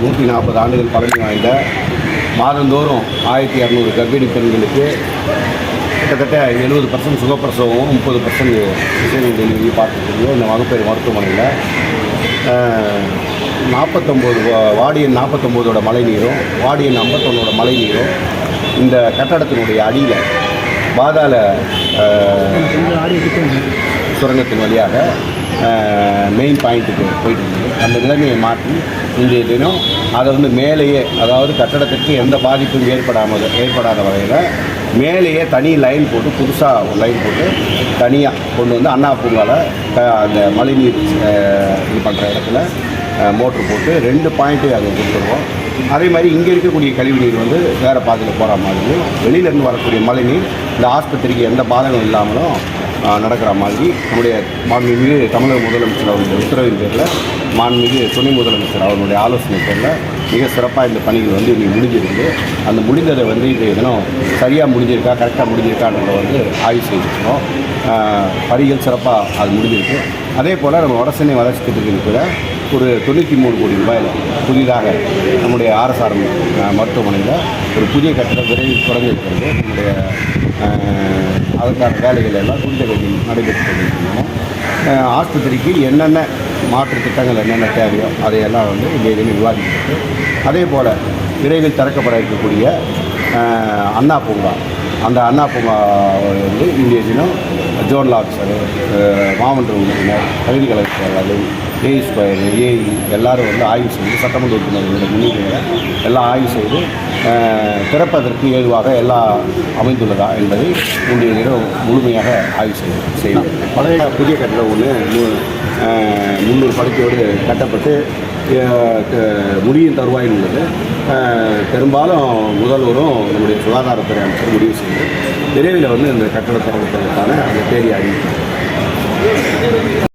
நூற்றி நாற்பது ஆண்டுகள் பழமை வாய்ந்த மாதந்தோறும் ஆயிரத்தி இரநூறு கர்ப்பிணி பெண்களுக்கு கிட்டத்தட்ட எழுபது பர்சன்ட் சுகப்பிரசவமும் முப்பது பர்சன்ட் சிசேரியன் டெலிவரி பார்த்துட்டு இந்த மகப்பேறு மருத்துவமனையில் நாற்பத்தொம்போது வார்டியன் நாற்பத்தொம்போதோட மழை நீரும் வார்டியன் ஐம்பத்தொன்னோட மழை நீரும் இந்த கட்டடத்தினுடைய அடியில் பாதாள சுரங்கத்தின் வழியாக மெயின் பாயிண்ட்டுக்கு போயிட்டு இருந்தது அந்த நிலைமையை மாற்றி இன்றைய தினம் அதை வந்து மேலேயே அதாவது கட்டடத்திற்கு எந்த பாதிப்பும் ஏற்படாமல் ஏற்படாத வகையில் மேலேயே தனி லைன் போட்டு புதுசாக ஒரு லைன் போட்டு தனியாக கொண்டு வந்து அண்ணா பூங்காவில் க- அந்த மழைநீர் இது பண்ணுற இடத்துல மோட்ரு போட்டு ரெண்டு பாயிண்ட்டு அதை கொடுத்துருவோம். அதே மாதிரி இங்கே இருக்கக்கூடிய கழிவு நீர் வந்து வேறு பாதையில் போகிற மாதிரியும் வெளியிலேருந்து வரக்கூடிய மழை நீர் இந்த ஆஸ்பத்திரிக்கு எந்த பாதகம் இல்லாமலும் நடக்கிற மாதிரி நம்முடைய மாண்புமிகு தமிழக முதலமைச்சர் அவருடைய உத்தரவின் பேரில் மாண்புமிகு துணை முதலமைச்சர் அவருடைய ஆலோசனை பேரில் மிக சிறப்பாக இந்த பணிகள் வந்து இன்றைக்கி முடிஞ்சிருக்கு. அந்த முடிந்ததை வந்து இன்றைய தினம் சரியாக முடிஞ்சிருக்கா கரெக்டாக முடிஞ்சிருக்கான்றதை வந்து ஆய்வு செய்திருக்கிறோம் பணிகள் சிறப்பாக அது முடிஞ்சிருக்கு. அதே போல் நம்ம வடசென்னை வளர்ச்சி திட்டத்தில் கூட ஒரு தொண்ணூற்றி மூணு கோடி ரூபாயில் புதிதாக நம்முடைய ஆர்எஸ்ஆர் மருத்துவமனையில் ஒரு புதிய கட்டடம் விரைவில் தொடங்கியிருக்கிறது. நம்முடைய அதற்கான வேலைகள் எல்லாம் துரித கதியில் நடைபெற்று கொண்டிருக்கின்றன. ஆஸ்பத்திரிக்கு என்னென்ன மாற்று திட்டங்கள் என்னென்ன தேவையோ அதையெல்லாம் வந்து இங்கே இதில் விவாதிக்கிட்டு அதே போல் விரைவில் திறக்கப்பட இருக்கக்கூடிய அண்ணா பூங்கா. அந்த அண்ணா பூங்கா வந்து இந்திய தினம் ஜோனல் ஆஃபீஸரு மாமன்ற உறுப்பினர் பகுதி கலெக்டர்கள் செயலாளர் ஏ ஸ்கொயர் ஏஇ எல்லோரும் வந்து ஆய்வு செய்து சட்டமன்ற உறுப்பினர்களுடைய முன்னிலையில் எல்லாம் ஆய்வு செய்து திறப்பதற்கு ஏதுவாக எல்லாம் அமைந்துள்ளதா என்பதை இன்றைய தினம் முழுமையாக ஆய்வு செய்து செய்யலாம். பழைய புதிய கட்டிடம் ஒன்று முந்நூறு படுக்கையோடு கட்டப்பட்டு முடியும் தருவாயில் உள்ளது. பெரும்பாலும் முதல்வரும் நம்முடைய சுகாதாரத்துறை அமைச்சர் முடிவு செய்து விரைவில் வந்து இந்த கட்டட திறப்பதற்கான அந்த தேதி அறிவித்தார்